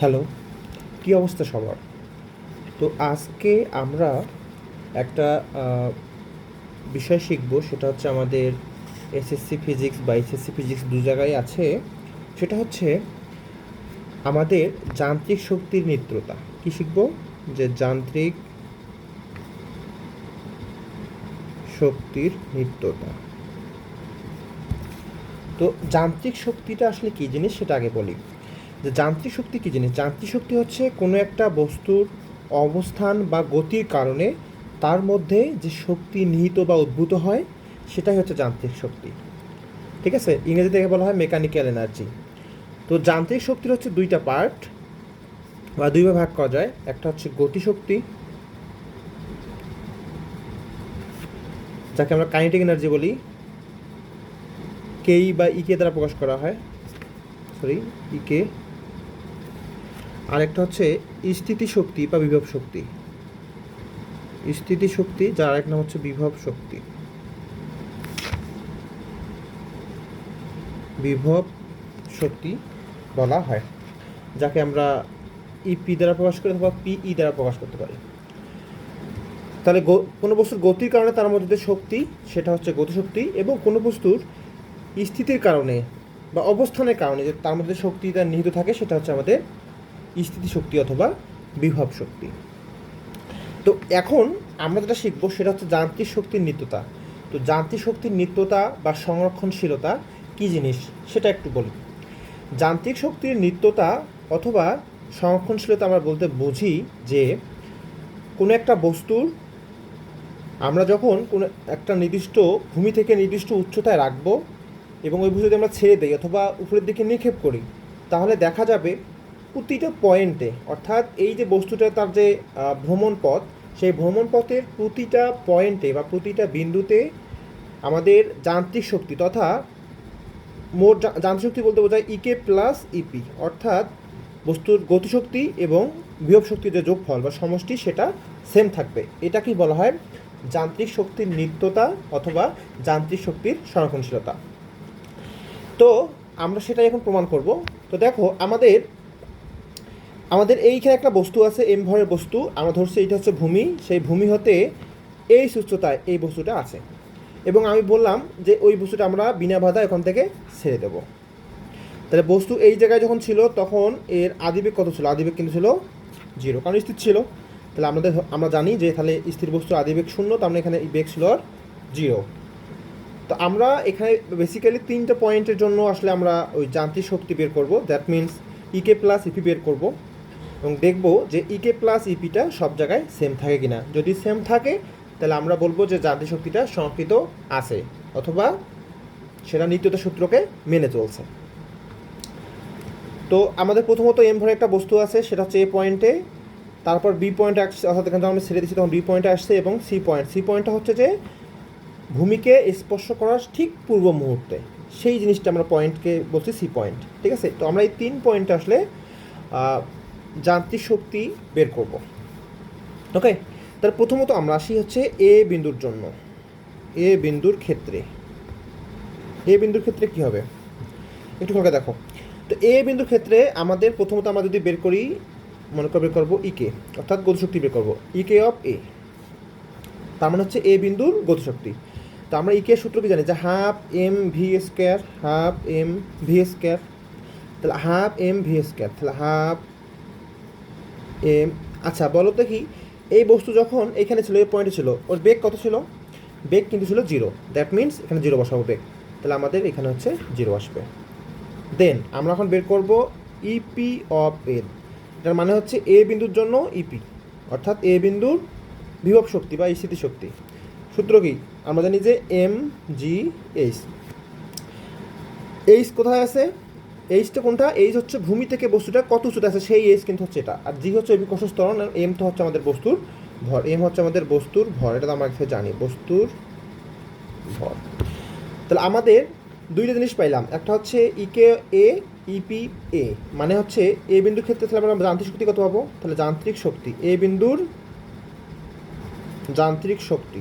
Hello, কী অবস্থা সবার? তো আজকে আমরা একটা বিষয় শিখব, সেটা হচ্ছে আমাদের এসএসসি ফিজিক্স বা এসএসসি ফিজিক্স দু জায়গায় আছে। সেটা হচ্ছে আমাদের যান্ত্রিক শক্তির নিত্যতা কি শিখব? যে যান্ত্রিক শক্তির নিত্যতা তো যান্ত্রিক শক্তিটা আসলে কী জিনিস সেটা আগে বলি। যে যান্ত্রিক শক্তি কী জিনিস? যান্ত্রিক শক্তি হচ্ছে কোনো একটা বস্তুর অবস্থান বা গতির কারণে তার মধ্যে যে শক্তি নিহিত বা উদ্ভূত হয়, সেটাই হচ্ছে যান্ত্রিক শক্তি। ঠিক আছে? ইংরেজি থেকে বলা হয় মেকানিক্যাল এনার্জি তো যান্ত্রিক শক্তির হচ্ছে দুইটা পার্ট বা দুইভাবে ভাগ করা যায়। একটা হচ্ছে গতিশক্তি যাকে আমরা কাইনেটিক এনার্জি বলি। কেই বা ইকে দ্বারা প্রকাশ করা হয়। সরি ইকে আরেকটা হচ্ছে স্থিতি শক্তি বা বিভব শক্তি। স্থিতি শক্তি যার আরেক নাম হচ্ছে বিভব শক্তি। বিভব শক্তি বলা হয়, যাকে আমরা ইপি দ্বারা প্রকাশ করি অথবা পিই দ্বারা প্রকাশ করতে পারি। তাহলে কোনো বস্তুর গতির কারণে তার মধ্যে শক্তি, সেটা হচ্ছে গতিশক্তি এবং কোনো বস্তুর স্থিতির কারণে বা অবস্থানের কারণে যে তার মধ্যে শক্তি শক্তিটা নিহিত থাকে, সেটা হচ্ছে আমাদের স্থিতি শক্তি অথবা বিভব শক্তি। তো এখন আমরা যেটা শিখব সেটা হচ্ছে যান্ত্রিক শক্তির নিত্যতা। তো যান্ত্রিক শক্তির নিত্যতা বা সংরক্ষণশীলতা কী জিনিস সেটা একটু বলি যান্ত্রিক শক্তির নিত্যতা অথবা সংরক্ষণশীলতা আমরা বলতে বুঝি যে কোনো একটা বস্তুর আমরা যখন কোনো একটা নির্দিষ্ট ভূমি থেকে নির্দিষ্ট উচ্চতায় রাখব এবং ওই বস্তু যদি আমরা ছেড়ে দিই অথবা উপরের দিকে নিক্ষেপ করি, তাহলে দেখা যাবে প্রতিটা পয়েন্টে অর্থাৎ এই যে বস্তুটা তার যে ভ্রমণ পথ, সেই ভ্রমণ পথের প্রতিটা পয়েন্টে বা প্রতিটা বিন্দুতে আমাদের যান্ত্রিক শক্তি তথা মোট যান্ত্রিক শক্তি বলতে বোঝায় ইকে প্লাস ইপি অর্থাৎ বস্তুর গতিশক্তি এবং বিভব শক্তির যে যোগফল বা সমষ্টি সেটা সেম থাকবে। এটা কি বলা হয় যান্ত্রিক শক্তির নিত্যতা অথবা যান্ত্রিক শক্তির সংরক্ষণশীলতা। তো আমরা সেটাই এখন প্রমাণ করব। তো দেখো, আমাদের আমাদের এইখানে একটা বস্তু আছে এম ভরের বস্তু। আমরা ধরছি এটা হচ্ছে ভূমি। সেই ভূমি হতে এই সুস্থতায় এই বস্তুটা আছে। এবং আমি বললাম যে ওই বস্তুটা আমরা বিনা বাধা এখান থেকে ছেড়ে দেবো। তাহলে বস্তু এই জায়গায় যখন ছিল, তখন এর আদিবেগ কত ছিল? আদিবেগ কিন্তু ছিল জিরো, কারণ স্থির ছিল। তাহলে আমাদের আমরা জানি যে তাহলে স্থির বস্তুর আদিবেগ শূন্য, তার মানে এখানে বেগ ছিল জিরো। তো আমরা এখানে বেসিক্যালি তিনটে পয়েন্টের জন্য আসলে আমরা ওই যান্ত্রিক শক্তি বের করব। That means EK plus EP বের করব। এবং দেখব যে ইকে প্লাস ইপিটা সব জায়গায় সেম থাকে কিনা। যদি সেম থাকে, তাহলে আমরা বলব যে যান্ত্রিক শক্তিটা সংকৃত আছে অথবা সেটা নিত্যতা সূত্রকে মেনে চলছে। তো আমাদের প্রথমত এম ভরে একটা বস্তু আছে, সেটা হচ্ছে এ পয়েন্টে তারপর বি পয়েন্টে আসছে, অর্থাৎ এখানে যখন আমরা ছেড়ে দিচ্ছি তখন বি পয়েন্টে আসছে এবং সি পয়েন্ট সি পয়েন্টটা হচ্ছে যে ভূমিকে স্পর্শ করার ঠিক পূর্ব মুহূর্তে। সেই জিনিসটা আমরা পয়েন্টকে বলছি সি পয়েন্ট ঠিক আছে? তো আমরা এই তিন পয়েন্টে আসলে যান্ত্রিক শক্তি বের করব। ওকে তাহলে প্রথমত আমরা আসি হচ্ছে এ বিন্দুর জন্য। এ বিন্দুর ক্ষেত্রে। এ বিন্দুর ক্ষেত্রে কি হবে? একটু করে দেখো। তো এ বিন্দুর ক্ষেত্রে আমাদের প্রথমত আমরা যদি বের করি, মনে করে বের করব ইকে অর্থাৎ গতিশক্তি বের করব। ইকে অফ এ তার মানে হচ্ছে এ বিন্দুর গতিশক্তি। তো আমরা ইকে সূত্র কি জানি? যে half M V square half M V square তাহলে হাফ এম ভি স্কোয়ার তাহলে হাফ আচ্ছা বলো কি, এই বস্তু যখন এখানে ছিল, এই পয়েন্টে ছিল, ওর বেগ কত ছিল? বেগ কিন্তু ছিল জিরো দ্যাট মিন্স এখানে জিরো বসাবো বেগ। তাহলে আমাদের এখানে হচ্ছে জিরো আসবে। দেন আমরা এখন বের করব ইপি অফ এর এটার মানে হচ্ছে এ বিন্দুর জন্য ইপি অর্থাৎ এ বিন্দুর বিভব শক্তি বা স্থিতি শক্তি সূত্র কি? আমরা জানি যে এম জি এইচ এইচ কোথায় আছে? এইচটা কোনটা? এইচ হচ্ছে ভূমি থেকে বস্তুটা কত উঁচুতে আছে? সেই এইচ কিন্তু হচ্ছে এটা। আর জি হচ্ছে স্তরণ আর এম তো হচ্ছে আমাদের বস্তুর ভর। এম হচ্ছে আমাদের বস্তুর ভর। এটা তো আমরা একসাথে জানি, বস্তুর ভর। তাহলে আমাদের দুইটা জিনিস পাইলাম। একটা হচ্ছে ইকে এ, ইপি এ। মানে হচ্ছে এ বিন্দুর ক্ষেত্রে তাহলে আমরা যান্ত্রিক শক্তি কত পাবো? তাহলে যান্ত্রিক শক্তি। এ বিন্দুর যান্ত্রিক শক্তি।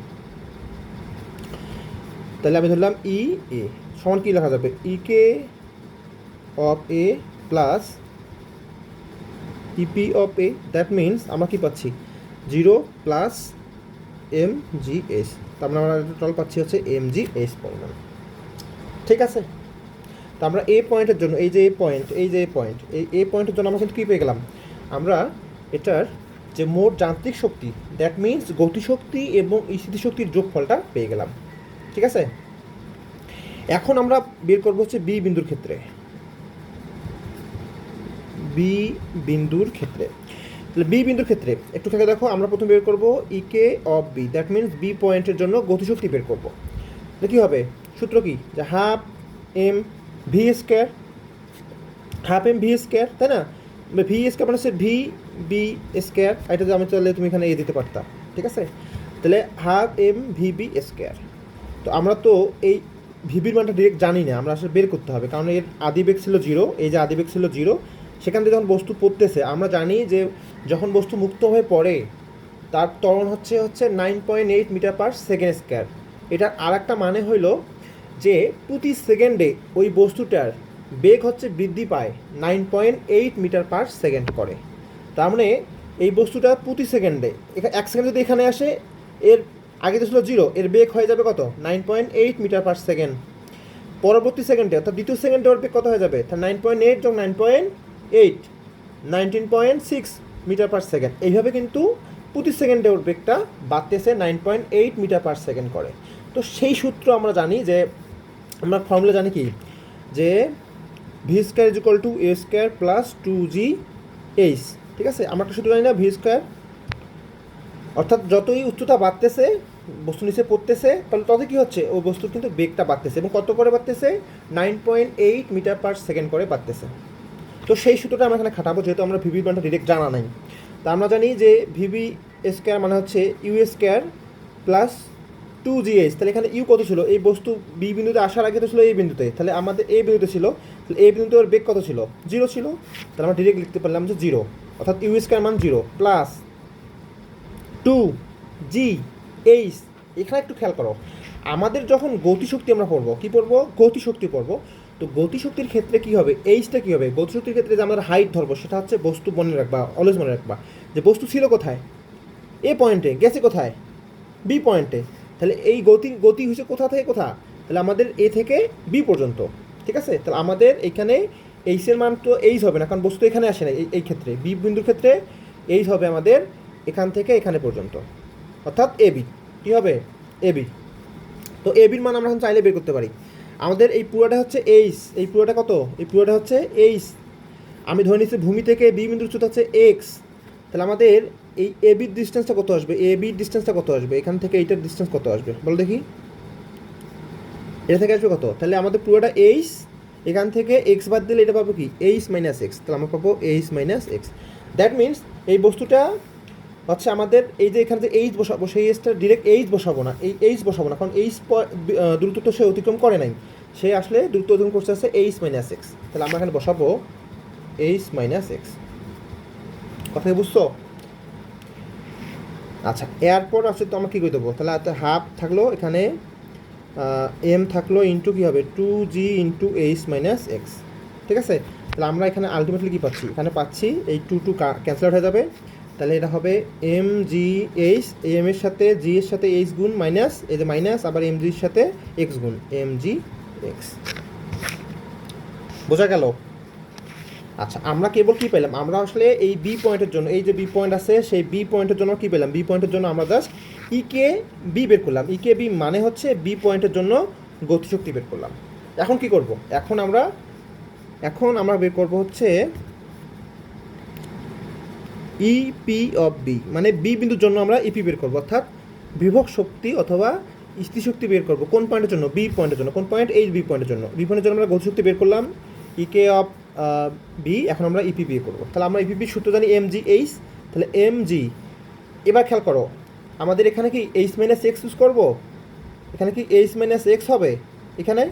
তাহলে আমি ধরলাম ই এ। সমান কি লেখা যাবে? E K of A plus EP of A that means আমরা কি পাচ্ছি? Zero plus M G S তার মানে আমরা টোটাল পাচ্ছি হচ্ছে এম জি এস পরিমাণ। ঠিক আছে? তো আমরা এ পয়েন্টের জন্য, এই যে এ পয়েন্ট এই যে এ পয়েন্ট এই এ পয়েন্টের জন্য আমরা কিন্তু কী পেয়ে গেলাম? আমরা এটার যে মোট যান্ত্রিক শক্তি দ্যাট মিনস গতিশক্তি এবং স্থিতিশক্তির যোগফলটা পেয়ে গেলাম। ঠিক আছে? এখন আমরা বের করব হচ্ছে বি বিন্দুর ক্ষেত্রে। বি বিন্দুর ক্ষেত্রে। তাহলে বি বিন্দুর ক্ষেত্রে, একটু থেকে দেখো আমরা প্রথমে বের করব EK of B that means B পয়েন্টের জন্য গতিশক্তি বের করব। তাহলে কী হবে? সূত্র কি? যে half M V square half M V square তাই না? ভি স্কোয়ার মানে হচ্ছে ভি বি স্কোয়ার এটা আমি চাইলে তুমি এখানে এ দিতে পারতা, ঠিক আছে? তাহলে half M V B square তো আমরা তো এই ভিবির মানটা ডিরেক্ট জানি না, আমরা আসলে বের করতে হবে, কারণ এর আদিবেগ ছিল জিরো এই যে আদিবেগ ছিল জিরো সেখান থেকে যখন বস্তু পড়তেছে, আমরা জানি যে যখন বস্তু মুক্ত হয়ে পড়ে, তার ত্বরণ হচ্ছে হচ্ছে nine point eight metre per second square এটার আর একটা মানে হইল যে প্রতি সেকেন্ডে ওই বস্তুটার বেগ হচ্ছে বৃদ্ধি পায় nine point eight metre per second করে। তার মানে এই বস্তুটা প্রতি সেকেন্ডে এক সেকেন্ড যদি এখানে আসে, এর আগে তো ছিল জিরো এর বেগ হয়ে যাবে কত? Nine point eight metre per second পরবর্তী সেকেন্ডে অর্থাৎ দ্বিতীয় সেকেন্ডে ওর বেগ কত হয়ে যাবে? নাইন পয়েন্ট এইট যোগ nine point eight nineteen point six metre per second এইভাবে কিন্তু প্রতি সেকেন্ডে ওর বেগটা বাড়তেছে nine point eight metre per second করে। তো সেই সূত্র আমরা জানি যে, আমরা ফর্মুলা জানি কি? যে V square is equal to A square plus two G H ঠিক আছে? আমরা একটা সূত্র জানি না ভি স্কোয়ার অর্থাৎ যতই উচ্চতা বাড়তেছে, বস্তু নিচে পড়তেছে, তাহলে তত কী হচ্ছে? ওই বস্তুর কিন্তু বেগটা বাড়তেছে এবং কত করে বাড়তেছে? Nine point eight metre per second করে বাড়তেছে। তো সেই সূত্রটা আমরা এখানে খাটাবো, যেহেতু আমরা ভিবি মানটা ডিরেক্ট জানা নাই। তা আমরা জানি যে ভিবি স্কোয়ার মানে হচ্ছে U square plus two GS তাহলে এখানে ইউ কত ছিল? এই বস্তু বি বিন্দুতে আসার আগে তো ছিল এই বিন্দুতে, তাহলে আমাদের এই বিন্দুতে ছিল, তাহলে এই বিন্দুতে ওর বেগ কত ছিল? জিরো ছিল। তাহলে আমরা ডিরেক্ট লিখতে পারলাম যে জিরো অর্থাৎ ইউ স্কোয়ার মান zero plus two G H এখানে একটু খেয়াল করো, আমাদের যখন গতিশক্তি আমরা পড়ব, কি পড়ব? গতিশক্তি পড়ব। তো গতিশক্তির ক্ষেত্রে কি হবে? এইচটা কি হবে? গতিশক্তির ক্ষেত্রে যে আমরা হাইট ধরবো, সেটা হচ্ছে বস্তু মনে রাখবা অলওয়েজ মনে রাখবা। যে বস্তু ছিল কোথায়? এ পয়েন্টে গেছে কোথায়? বি পয়েন্টে তাহলে এই গতি গতি হচ্ছে কোথা থেকে কোথা? তাহলে আমাদের এ থেকে বি পর্যন্ত, ঠিক আছে? তাহলে আমাদের এখানে এইচের মান তো এইচ হবে না, কারণ বস্তু এখানে আসে না, এই- ক্ষেত্রে। বি বিন্দুর ক্ষেত্রে এইচ হবে আমাদের এখান থেকে এখানে পর্যন্ত। অর্থাৎ এ বি কী হবে? এ বি তো এ বির মান আমরা এখন চাইলে বের করতে পারি। আমাদের এই পুরোটা হচ্ছে এইচ এই পুরোটা কত? এই পুরোটা হচ্ছে এইচ আমি ধরে নিচ্ছি ভূমি থেকে বি বিন্দুর উচ্চতা হচ্ছে এক্স তাহলে আমাদের এই এ বির ডিস্টেন্সটা কত আসবে? এ বির ডিস্টেন্সটা কত আসবে? এখান থেকে এইটার ডিস্টেন্স কত আসবে? বলো দেখি। এটা থেকে আসবে কত? তাহলে আমাদের পুরোটা এইচ এখান থেকে এক্স বাদ দিলে এটা পাবো কি? এইচ মাইনাস এক্স তাহলে আমরা পাবো H minus X that means এই বস্তুটা হচ্ছে আমাদের এই যে এখানে যে এইচ বসাবো, সেই এইচটা ডিরেক্ট এইচ বসাবো না, এই এইচ বসাবো না, কারণ এইচ দ্রুত তো সে অতিক্রম করে নাই। সে আসলে দ্রুত অতিক্রম করছে আছে এইচ মাইনাস এক্স তাহলে আমরা এখানে বসাবো এইচ মাইনাস এক্স কথা বুঝছ? আচ্ছা এরপর আছে তো আমরা কী করে দেবো? তাহলে হাফ থাকল এখানে এম থাকল ইন্টু কী হবে? Two G into H minus X ঠিক আছে? তাহলে আমরা এখানে আলটিমেটলি কী পাচ্ছি? এখানে পাচ্ছি এই টু টু ক্যান্সেল হয়ে যাবে। তাহলে এটা হবে এম জি এইচ এম এর সাথে জি এর সাথে এইচ গুণ মাইনাস এই যে মাইনাস আবার এম জির সাথে এক্স গুণ এম জি এক্স বোঝা গেল? আচ্ছা আমরা কেবল কি পেলাম? আমরা আসলে এই বি পয়েন্টের জন্য, এই যে বি পয়েন্ট আছে, সেই বি পয়েন্টের জন্য কি পেলাম? বি পয়েন্টের জন্য আমরা জাস্ট ইকে বি বের করলাম। ইকে বি মানে হচ্ছে বি পয়েন্টের জন্য গতিশক্তি বের করলাম। এখন কি করব? এখন আমরা এখন আমরা বের করব হচ্ছে ইপি অফ বি মানে বি বিন্দুর জন্য আমরা ইপি বের করব, অর্থাৎ বিভক শক্তি অথবা স্থিতিশক্তি বের করব। কোন পয়েন্টের জন্য? বি পয়েন্টের জন্য। কোন পয়েন্ট এই বি পয়েন্টের জন্য। বি পয়েন্টের জন্য আমরা গতিশক্তি বের করলাম। ইকে অফ বি এখন আমরা ইপি বের করব। তাহলে আমরা ইপিপি সূত্র জানি এম জি এইচ তাহলে এম জি এবার খেয়াল করো, আমাদের এখানে কি এইচ মাইনাস এক্স ইউজ করব? এখানে কি এইচ মাইনাস এক্স হবে? এখানে?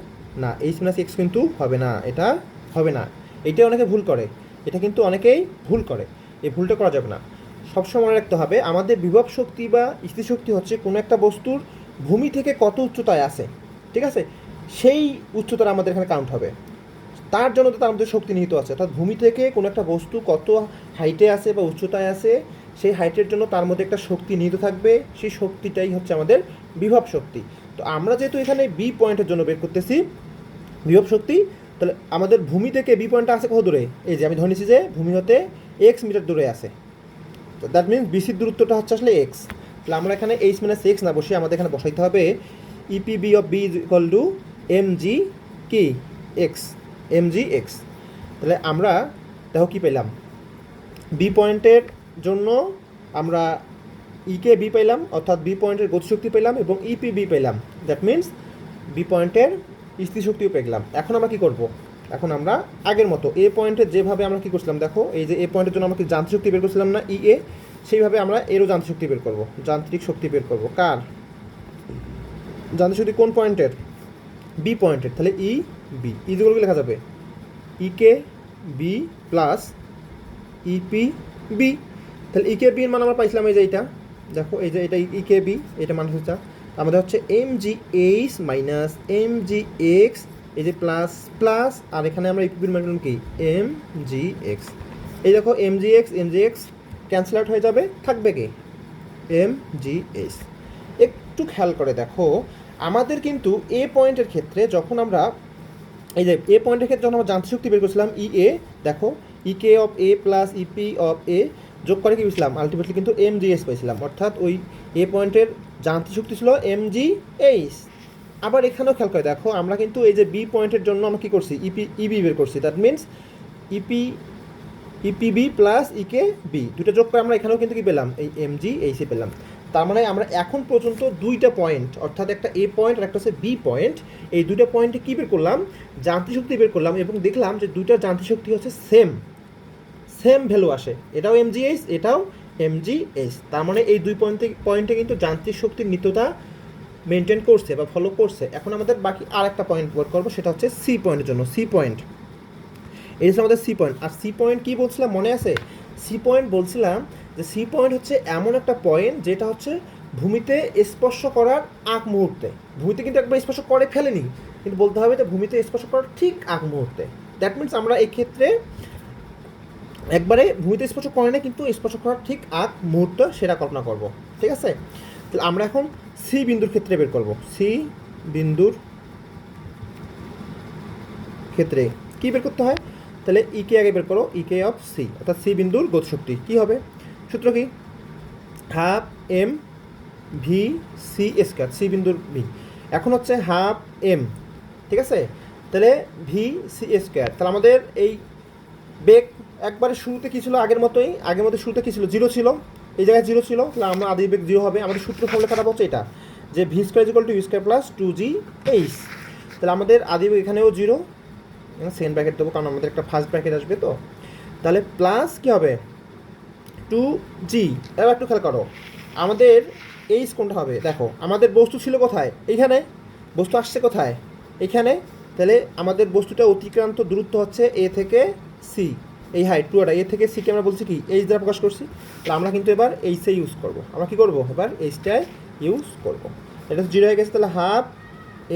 না এইচ মাইনাস এক্স কিন্তু হবে না, এটা হবে না। এটা অনেকে ভুল করে। এটা কিন্তু অনেকেই ভুল করে। এই ভুলটা করা যাবে না। সবসময় মনে রাখতে হবে, আমাদের বিভব শক্তি বা স্থিতিশক্তি হচ্ছে কোনো একটা বস্তুর ভূমি থেকে কত উচ্চতায় আছে, ঠিক আছে? সেই উচ্চতার আমাদের এখানে কাউন্ট হবে। তার জন্য তো তার মধ্যে শক্তি নিহিত আছে। অর্থাৎ ভূমি থেকে কোনো একটা বস্তু কত হাইটে আছে বা উচ্চতায় আছে, সেই হাইটের জন্য তার মধ্যে একটা শক্তি নিহিত থাকবে। সেই শক্তিটাই হচ্ছে আমাদের বিভব শক্তি। তো আমরা যেহেতু এখানে বি পয়েন্টের জন্য বের করতেছি, বিভব শক্তি, তাহলে আমাদের ভূমি থেকে বি পয়েন্টটা আছে কত দূরে? এই যে আমি ধরে নিচ্ছি যে ভূমি হতে এক্স মিটার দূরে আছে। তো দ্যাট মিনস বিসির দূরত্বটা হচ্ছে আসলে এক্স তাহলে আমরা এখানে এইচ মাইনাস এক্স না বসে আমাদের এখানে বসাইতে হবে E EP B of B equal to M G কি এক্স এম জি এক্স তাহলে আমরা, দেখো কী পেলাম? বি পয়েন্টের জন্য আমরা ইকে বি পেলাম, অর্থাৎ বি পয়েন্টের গতিশক্তি পেলাম এবং ইপি বি পেলাম। দ্যাট মিনস বি পয়েন্টের স্থিতিশক্তিও পেলাম। এখন আমরা কী করব? এখন আমরা আগের মতো এ পয়েন্টে যেভাবে আমরা কি করছিলাম, দেখো, এই যে এ পয়েন্টের জন্য আমরা কি যান্ত্রিক শক্তি বের করছিলাম না ই এ সেইভাবে আমরা এরও যান্ত্রিক শক্তি বের করব, যান্ত্রিক শক্তি বের করব। কার? যান্ত্রিক শক্তি কোন পয়েন্টের বি পয়েন্টের তাহলে ই বি ই যেগুলো লেখা যাবে? E K B plus EP B তাহলে ইকে বির মান আমরা পাইছিলাম এই যে এইটা, দেখো, এই যে এটা ইকে বি এটা মান হচ্ছে, আমাদের হচ্ছে M G H minus M G X এই যে প্লাস প্লাস আর এখানে আমরা ইপিবির মান পেলাম কি? এম জি এক্স এই দেখো M G X M G X cancel out হয়ে যাবে, থাকবে কি? এম জি এস একটু খেয়াল করে দেখো, আমাদের কিন্তু এ পয়েন্টের ক্ষেত্রে যখন আমরা, এই যে এ পয়েন্টের ক্ষেত্রে যখন আমরা যান্ত্রিক শক্তি বের করছিলাম ই এ দেখো E K of A plus EP of A যোগ করে কি পেয়েছিলাম? আলটিমেটলি কিন্তু এম জি এস পেয়েছিলাম। অর্থাৎ ওই এ পয়েন্টের যান্ত্রিক শক্তি ছিল এম জি এইচ আবার এখানেও খেয়াল করে দেখো, আমরা কিন্তু এই যে বি পয়েন্টের জন্য আমরা কী করছি? ইপি ইবি বের করছি। That means EP EPB plus EK B দুটো যোগ করে আমরা এখানেও কিন্তু কি পেলাম? এই এম জি এইচে পেলাম। তার মানে আমরা এখন পর্যন্ত দুইটা পয়েন্ট অর্থাৎ একটা এ পয়েন্ট আর একটা হচ্ছে বি পয়েন্ট এই দুইটা পয়েন্টে কী বের করলাম? যান্ত্রিক শক্তি বের করলাম এবং দেখলাম যে দুইটা যান্ত্রিক শক্তি হচ্ছে সেম সেম ভ্যালু আসে। এটাও এমজিএইচ এটাও এমজিএইচ তার মানে এই দুই পয়েন্টে পয়েন্টে কিন্তু যান্ত্রিক শক্তির নিত্যতা মেনটেন করছে বা ফলো করছে, এখন আমাদের বাকি আর একটা পয়েন্ট বের করব, সেটা হচ্ছে সি পয়েন্টের জন্য সি পয়েন্ট এই হচ্ছে আমাদের সি পয়েন্ট আর সি পয়েন্ট কী বলছিলাম, মনে আছে? সি পয়েন্ট বলছিলাম যে সি পয়েন্ট হচ্ছে এমন একটা পয়েন্ট যেটা হচ্ছে ভূমিতে স্পর্শ করার আগ মুহূর্তে। ভূমিতে কিন্তু একবার স্পর্শ করে ফেলেনি, কিন্তু বলতে হবে যে ভূমিতে স্পর্শ করার ঠিক আগ মুহূর্তে। দ্যাট মিনস আমরা এই ক্ষেত্রে একবারে ভূমিতে স্পর্শ করে না কিন্তু স্পর্শ করার ঠিক আগ মুহূর্ত সেটা কল্পনা করব। ঠিক আছে? তাহলে আমরা এখন সি বিন্দুর ক্ষেত্রে বের করব। সি বিন্দুর ক্ষেত্রে কি বের করতে হয়? তাহলে ইকে আগে বের করো ইকে অফ সি অর্থাৎ সি বিন্দুর গতিশক্তি কি হবে? সূত্র কি? Half M V C square C বিন্দুর ভি এখন হচ্ছে হাফ এম ঠিক আছে? তাহলে ভি সি স্কোয়ার তাহলে আমাদের এই বেগ একবারে শুরুতে কী ছিল? আগের মতোই, আগের মতো শুরুতে কী ছিল? জিরো ছিল। এই জায়গায় জিরো ছিল, তাহলে আমরা আদি বেগ জিরো হবে। আমাদের সূত্র ফলে খারাপ হচ্ছে এটা, যে V square equal to U square plus two G H তাহলে আমাদের আদি বেগ এখানেও জিরো সেকেন্ড ব্র্যাকেট দেবো, কারণ আমাদের একটা ফার্স্ট ব্র্যাকেট আসবে তো। তাহলে প্লাস কী হবে? টু জি এবার একটু খেয়াল করো, আমাদের এইচ কোনটা হবে? দেখো, আমাদের বস্তু ছিল কোথায়? এইখানে। বস্তু আসছে কোথায়? এখানে। তাহলে আমাদের বস্তুটা অতিক্রান্ত দূরত্ব হচ্ছে এ থেকে সি এই হাইট টুয়াটা এ থেকে সিকে আমরা বলছি কি? এইচ দ্বারা প্রকাশ করছি। তাহলে আমরা কিন্তু এবার এইচে ইউজ করব। আমরা কি করব? এবার এইচটায় ইউজ করব। এটা জিরো হয়ে গেছে, তাহলে half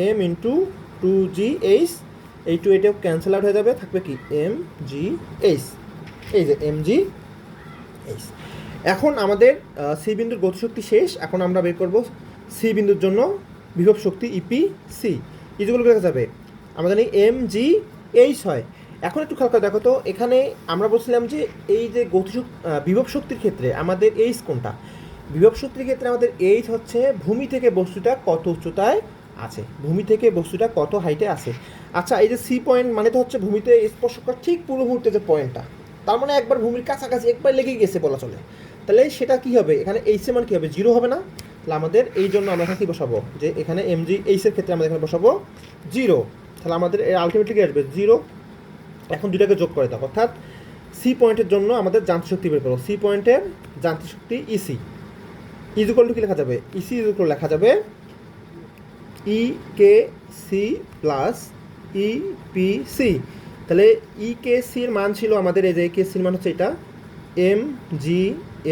M into two G H এই টু এটাও ক্যান্সেল আউট হয়ে যাবে। থাকবে কি? এম জি এইচ এই যে এম জি এইচ এখন আমাদের সি বিন্দুর গতিশক্তি শেষ। এখন আমরা বের করব সি বিন্দুর জন্য বিভব শক্তি ইপি সি ইজগুলো লেখা যাবে? আমাদের এই এম জি এইচ হয়। এখন একটু খেয়াল করে দেখো তো, এখানে আমরা বলছিলাম যে এই যে গতিশক বিভব শক্তির ক্ষেত্রে আমাদের এইচ কোনটা? বিভব শক্তির ক্ষেত্রে আমাদের এইচ হচ্ছে ভূমি থেকে বস্তুটা কত উচ্চতায় আছে? ভূমি থেকে বস্তুটা কত হাইটে আছে? আচ্ছা এই যে সি পয়েন্ট মানে তো হচ্ছে ভূমিতে স্পর্শ করার ঠিক পূর্ব মুহূর্তে যে পয়েন্টটা তার মানে একবার ভূমির কাছাকাছি একবার লেগে গেছে বলা চলে। তাহলে সেটা কি হবে? এখানে এইচ মান কী হবে? জিরো হবে না? তাহলে আমাদের এই জন্য আমরা এখানে কী বসাবো? যে এখানে এম জি এইচের ক্ষেত্রে আমাদের এখানে বসাবো জিরো তাহলে আমাদের আলটিমেটলি কী আসবে? জিরো এখন দুটাকে যোগ করে দাও। অর্থাৎ সি পয়েন্টের জন্য আমাদের যান্ত্রিক শক্তি বের করো সি পয়েন্টের যান্ত্রিক শক্তি ইসি ইজুকল টু কি লেখা যাবে? ইসি ইজুকল লেখা যাবে E K C plus E P C তাহলে ই কে সির মান ছিল আমাদের এই যে কে সির মান হচ্ছে এটা। এম জি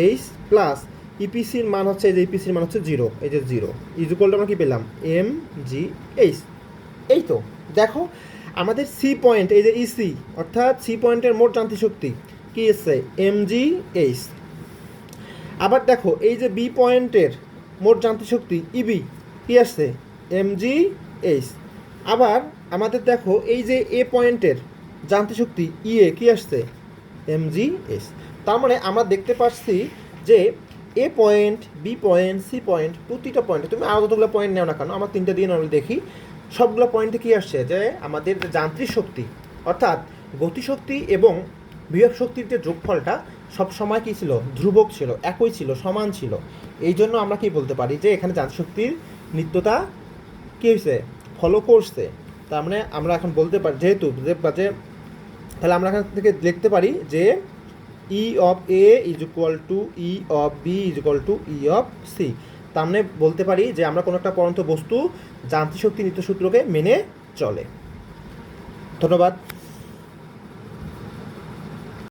এইচ প্লাস ইপিসির মান হচ্ছে এই যে ইপিসির মান হচ্ছে জিরো এই যে জিরো ইজুকলটা আমরা কি পেলাম? এম জি এইচ এই তো। দেখো আমাদের সি পয়েন্ট এই যে ইসি অর্থাৎ সি পয়েন্টের মোট যান্ত্রিক শক্তি, কি এসছে এম জি এইচ আবার দেখো, এই যে বি পয়েন্টের মোট যান্ত্রিক শক্তি ইবি কি আসছে এম জি এইচ আবার আমাদের দেখো, এই যে এ পয়েন্টের যান্ত্রিক শক্তি ইএ কি আসছে? এম জি এস তার মানে আমরা দেখতে পাচ্ছি যে A point B point C point প্রতিটা পয়েন্টে তুমি আরও যতগুলো পয়েন্ট নেও না কেন, আমার তিনটা দিয়ে নর্মালি দেখি। সবগুলো পয়েন্টে কী আসছে? যে আমাদের যান্ত্রিক শক্তি, অর্থাৎ গতিশক্তি এবং বিভব শক্তির যে যোগফলটা সবসময় কী ছিল? ধ্রুবক ছিল, একই ছিল, সমান ছিল। এই জন্য আমরা কি বলতে পারি? যে এখানে যান্ত্রিক শক্তির নিত্যতা কী হয়েছে ফলো করছে। তার মানে আমরা এখন বলতে পারি, যেহেতু যে তাহলে আমরা এখান থেকে দেখতে পারি যে E of A is equal to E of B is equal to E of C তার মানে বলতে পারি যে আমরা কোনো একটা পরন্ত বস্তু যান্ত্রিক শক্তি নিত্য সূত্রকে মেনে চলে। ধন্যবাদ।